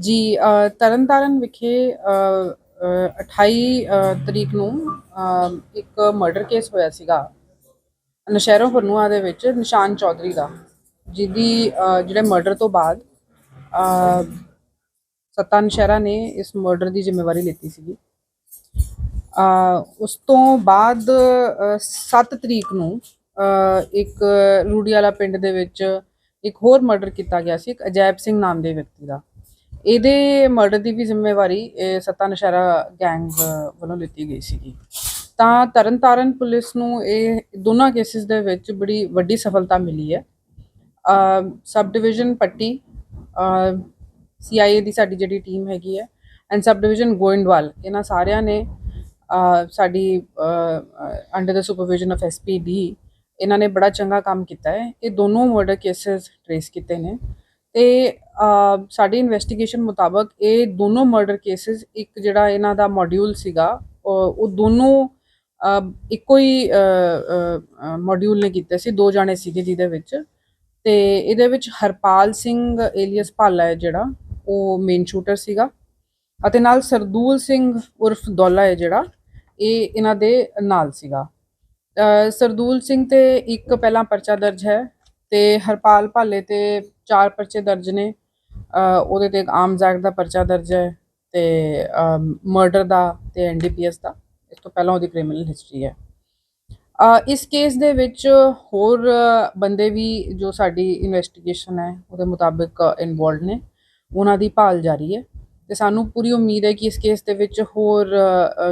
ਜੀ ਤਰਨਤਾਰਨ ਵਿਖੇ ਅ, 28 ਤਰੀਕ ਨੂੰ ਇੱਕ ਮਰਡਰ ਕੇਸ ਹੋਇਆ ਸੀਗਾ। ਨਸ਼ਹਿਰੋਂ ਫਰਨੂਆ ਦੇ ਵਿੱਚ ਨਿਸ਼ਾਨ ਚੌਧਰੀ ਦਾ ਜਿਹਦੀ ਜਿਹੜੇ ਮਰਡਰ ਤੋਂ ਬਾਅਦ ਅ, ਸੱਤਾ ਨਸ਼ਹਿਰਾ ਨੇ ਇਸ ਮਰਡਰ ਦੀ ਜ਼ਿੰਮੇਵਾਰੀ ਲਿੱਤੀ ਸੀਗੀ। ਉਸ ਤੋਂ ਬਾਅਦ 7 ਤਰੀਕ ਨੂੰ ਇੱਕ ਰੂੜੀ ਵਾਲਾ ਪਿੰਡ ਦੇ ਵਿੱਚ ਇੱਕ ਹੋਰ ਮਰਡਰ ਕੀਤਾ ਗਿਆ ਸੀ ਇੱਕ ਅਜੈਬ ਸਿੰਘ ਨਾਮ ਦੇ ਵਿਅਕਤੀ ਦਾ। ਇਹਦੇ ਮਰਡਰ ਦੀ ਵੀ ਜ਼ਿੰਮੇਵਾਰੀ ਇਹ ਸੱਤਾ ਨਸ਼ਹਿਰਾ ਗੈਂਗ ਵੱਲੋਂ ਲਿੱਤੀ ਗਈ ਸੀਗੀ। ਤਾਂ ਤਰਨਤਾਰਨ ਪੁਲਿਸ ਨੂੰ ਇਹ ਦੋਨਾਂ ਕੇਸਿਸ ਦੇ ਵਿੱਚ ਬੜੀ ਵੱਡੀ ਸਫਲਤਾ ਮਿਲੀ ਹੈ। ਸਬ ਡਿਵੀਜ਼ਨ ਪੱਟੀ ਸੀਆਈਏ ਦੀ ਸਾਡੀ ਜਿਹੜੀ ਟੀਮ ਹੈਗੀ ਹੈ ਐਂਡ ਸਬ ਡਿਵੀਜ਼ਨ ਗੋਇੰਦਵਾਲ, ਇਹਨਾਂ ਸਾਰਿਆਂ ਨੇ ਸਾਡੀ ਅੰਡਰ ਦਾ ਸੁਪਰਵਿਜ਼ਨ ਆਫ ਐਸਪੀਡੀ ਇਹਨਾਂ ਨੇ ਬੜਾ ਚੰਗਾ ਕੰਮ ਕੀਤਾ ਹੈ। ਇਹ ਦੋਨੋਂ ਮਰਡਰ ਕੇਸਸ ਟ੍ਰੇਸ ਕੀਤੇ ਨੇ। ਤੇ ਸਾਡੀ ਇਨਵੈਸਟੀਗੇਸ਼ਨ ਮੁਤਾਬਕ ਇਹ ਦੋਨੋਂ ਮਰਡਰ ਕੇਸਸ ਇੱਕ ਜਿਹੜਾ ਇਹਨਾਂ ਦਾ ਮੋਡਿਊਲ ਸੀਗਾ ਉਹ ਦੋਨੋਂ ਇੱਕੋ ਹੀ ਮੋਡਿਊਲ ਨੇ ਕੀਤੇ ਸੀ, ਦੋ ਜਾਣੇ ਸੀਗੇ ਜਿਹਦੇ ਵਿੱਚ। ਤੇ ਇਹਦੇ ਵਿੱਚ ਹਰਪਾਲ ਸਿੰਘ ਏਲੀਅਸ ਭਾਲਾ ਹੈ ਜਿਹੜਾ, ਉਹ ਮੇਨ ਸ਼ੂਟਰ ਸੀਗਾ। ਅਤੇ ਨਾਲ ਸਰਦੂਲ ਸਿੰਘ ਉਰਫ ਦੌਲਾ ਹੈ ਜਿਹੜਾ, ਇਹ ਇਹਨਾਂ ਦੇ ਨਾਲ ਸੀਗਾ। ਸਰਦੂਲ ਸਿੰਘ ਤੇ ਇੱਕ ਪਹਿਲਾਂ ਪਰਚਾ ਦਰਜ ਹੈ ਤੇ ਹਰਪਾਲ ਭਾਲੇ ਤੇ ਚਾਰ ਪਰਚੇ ਦਰਜ ਨੇ। ਉਹਦੇ ਤੇ ਇੱਕ ਆਰਮਸ ਐਕਟ ਦਾ ਪਰਚਾ ਦਰਜ ਹੈ ਤੇ ਮਰਡਰ ਦਾ ਤੇ ਐਨਡੀਪੀਐਸ ਦਾ। ਇਸ ਤੋਂ ਪਹਿਲਾਂ ਉਹਦੀ ਕ੍ਰਿਮੀਨਲ ਹਿਸਟਰੀ ਹੈ। ਇਸ ਕੇਸ ਦੇ ਵਿੱਚ ਹੋਰ ਬੰਦੇ ਵੀ ਜੋ ਸਾਡੀ ਇਨਵੈਸਟੀਗੇਸ਼ਨ ਹੈ, ਉਹਦੇ ਮੁਤਾਬਿਕ ਇਨਵੋਲਡ ਨੇ। ਉਹਨਾਂ ਦੀ ਭਾਲ ਜਾਰੀ ਹੈ। ਤੇ ਸਾਨੂੰ ਪੂਰੀ ਉਮੀਦ ਹੈ ਕਿ ਇਸ ਕੇਸ ਦੇ ਵਿੱਚ ਹੋਰ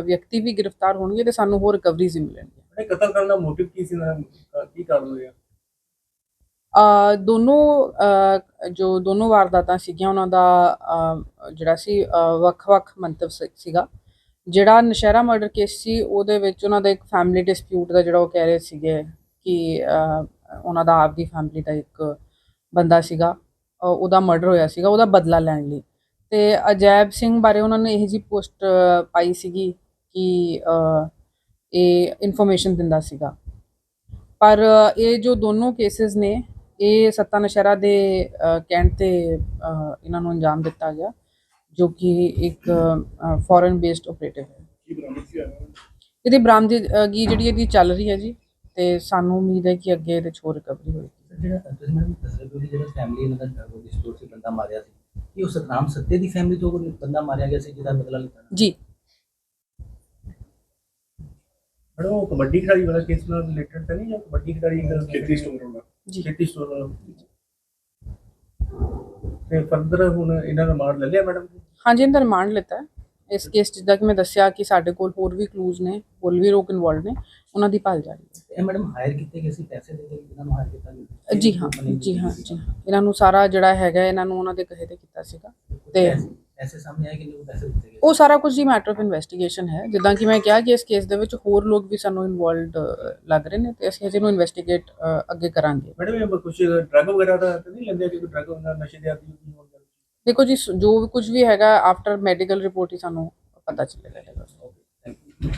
ਵਿਅਕਤੀ ਵੀ ਗ੍ਰਿਫਤਾਰ ਹੋਣਗੇ ਤੇ ਸਾਨੂੰ ਹੋਰ ਰਿਕਵਰੀਜ਼ ਵੀ ਮਿਲਣਗੀਆਂ। ਕਤਲ ਕਰਨ ਦਾ ਮੋਟਿਵ ਕੀ ਸੀ ਨਾ? ਕੀ ਕਾਰਨ ਹੋਇਆ? ਦੋਨੋਂ ਜੋ ਦੋਨੋਂ ਵਾਰਦਾਤਾਂ ਸੀਗੀਆਂ, ਉਹਨਾਂ ਦਾ ਜਿਹੜਾ ਸੀ ਵੱਖ-ਵੱਖ ਮੰਤਵ ਸੀ- ਸੀਗਾ। ਜਿਹੜਾ ਨਸ਼ਹਿਰਾ ਮਰਡਰ ਕੇਸ ਸੀ, ਉਹਦੇ ਵਿੱਚ ਉਹਨਾਂ ਦਾ ਇੱਕ ਫੈਮਿਲੀ ਡਿਸਪਿਊਟ ਦਾ ਜਿਹੜਾ ਉਹ ਕਹਿ ਰਹੇ ਸੀਗੇ ਕਿ ਉਹਨਾਂ ਦਾ ਆਪਦੀ ਫੈਮਿਲੀ ਦਾ ਇੱਕ ਬੰਦਾ ਸੀਗਾ ਉਹਦਾ ਮਰਡਰ ਹੋਇਆ ਸੀਗਾ, ਉਹਦਾ ਬਦਲਾ ਲੈਣ ਲਈ। ਤੇ ਅਜੈਬ ਸਿੰਘ ਬਾਰੇ ਉਹਨਾਂ ਨੇ ਇਹ ਜੀ ਪੋਸਟ ਪਾਈ ਸੀਗੀ ਕਿ ਇਹ ਇਨਫੋਰਮੇਸ਼ਨ ਦਿੰਦਾ ਸੀਗਾ। ਪਰ ਇਹ ਜੋ ਦੋਨੋਂ ਕੇਸਿਸ ਨੇ ਇਹ ਸੱਤਾ ਨਸ਼ਹਿਰਾ ਦੇ ਕਹਿਣ ਤੇ ਇਹਨਾਂ ਨੂੰ ਅੰਜਾਮ ਦਿੱਤਾ ਗਿਆ ਜੋ ਕਿ ਇੱਕ ਫੋਰਨ ਬੇਸਡ ਆਪਰੇਟਿਵ ਹੈ। ਇਹਦੀ ਬਰਾਮਦਗੀ ਜਿਹੜੀ ਇਹਦੀ ਚੱਲ ਰਹੀ ਹੈ ਜੀ ਤੇ ਸਾਨੂੰ ਉਮੀਦ ਹੈ ਕਿ ਅੱਗੇ ਇਹਦੇ ਹੋਰ ਰਿਕਵਰੀ ਹੋਏਗੀ। ਜਿਹੜਾ ਤੁਸੀਂ ਮੈਨੂੰ ਦੱਸ ਰਹੇ ਹੋ ਕਿ ਜਿਹੜਾ ਫੈਮਿਲੀ ਇਹਨਾਂ ਦਾ ਉਹ ਸਟੋਰ ਸੀ ਬੰਦਾ ਮਾਰਿਆ ਸੀ ਕਿ ਉਹ ਸਤਨਾਮ ਸੱਤੇ ਦੀ ਫੈਮਿਲੀ ਤੋਂ ਕੋਈ ਬੰਦਾ ਮਾਰਿਆ ਗਿਆ ਸੀ ਜਿਹਦਾ ਬਦਲਾ ਲਿੱਤਾ ਜੀ। ਮੈਡਮ ਉਹ ਕਬੱਡੀ ਖਿਡਾਰੀ ਵਾਲਾ ਕੇਸ ਨਾਲ ਰਿਲੇਟਡ ਤਾਂ ਨਹੀਂ ਜਾਂ ਕਬੱਡੀ ਖਿਡਾਰੀ ਦਾ ਖੇਤੀ ਸਟੋਰ ਹੋਣਾ ਜੀ। ਖੇਤੀ ਸਟੋਰ ਵਾਲਾ ਤੇ ਫਰਦਰ ਹੁਣ ਇਹਨਾਂ ਦਾ ਮਾਰ ਲੈ ਲਿਆ ਮੈਡਮ ਹਾਂਜੀ ਇਹਦਾ ਰਿਮਾਂਡ ਲਿੱਤਾ ਹੈ। ਇਸ ਕੇਸ ਜਿੱਦਾਂ ਕਿ ਮੈਂ ਦੱਸਿਆ ਕਿ ਸਾਡੇ ਕੋਲ ਹੋਰ ਵੀ ਕਲੂਜ਼ ਨੇ ਹੋਰ ਵੀ ਲੋਕ ਇਨਵੋਲਡ ਨੇ ਉਹਨਾਂ ਦੀ ਭਾਲ ਜਾਰੀ ਹੈ। ਇਹ ਮੈਡਮ ਹਾਇਰ ਕੀਤੇ ਗਏ ਸੀ? ਪੈਸੇ ਦੇ ਕੇ ਇਹਨਾਂ ਨੂੰ ਹਾਇਰ ਕੀਤਾ ਗਿਆ? ਜੀ ਹਾਂ ਜੀ ਹਾਂ ਜੀ ਹਾਂ। ਇਹਨਾਂ ਨੂੰ ਸਾਰਾ ਜਿਹੜਾ ਹੈਗਾ ਇਹਨਾਂ ਨੂੰ ਉਹਨਾਂ ਦੇ ਕਹੇ ਤੇ ਕੀਤਾ ਸੀਗਾ। ਤੇ ਐਸੇ ਸਾਹਮਣੇ ਆਏ ਕਿ ਨਹੀਂ ਪੈਸੇ ਦਿੱਤੇ ਗਏ? ਉਹ ਸਾਰਾ ਕੁਝ ਹੀ ਮੈਟਰ ਆਫ ਇਨਵੈਸਟੀਗੇਸ਼ਨ ਹੈ। ਜਿੱਦਾਂ ਕਿ ਮੈਂ ਕਿਹਾ ਕਿ ਇਸ ਕੇਸ ਦੇ ਵਿੱਚ ਹੋਰ ਲੋਕ ਵੀ ਸਾਨੂੰ ਇਨਵੋਲਡ ਲੱਗ ਰਹੇ ਨੇ ਤੇ ਅਸੀਂ ਅਜੇ ਨੂੰ ਇਨਵੈਸਟੀਗੇਟ ਅੱਗੇ ਕਰਾਂਗੇ। ਮੈਡਮ ਇਹ ਕੁਝ ਡਰਗ ਵਗੈਰਾ ਦਾ ਤਾਂ ਨਹੀਂ ਲੈਂਦੇ ਕਿ ਕੋਈ ਡਰਗ ਹੁੰਦਾ ਨਸ਼ੇ ਦੇ ਆਦੀ ਹੋਣ ਦਾ ਦੇਖੋ ਜੀ ਜੋ ਵੀ ਕੁਝ ਵੀ ਹੈਗਾ ਆਫਟਰ ਮੈਡੀਕਲ ਰਿਪੋਰਟ ਹੀ ਸਾਨੂੰ ਪਤਾ ਚੱਲੇਗਾ। Thank you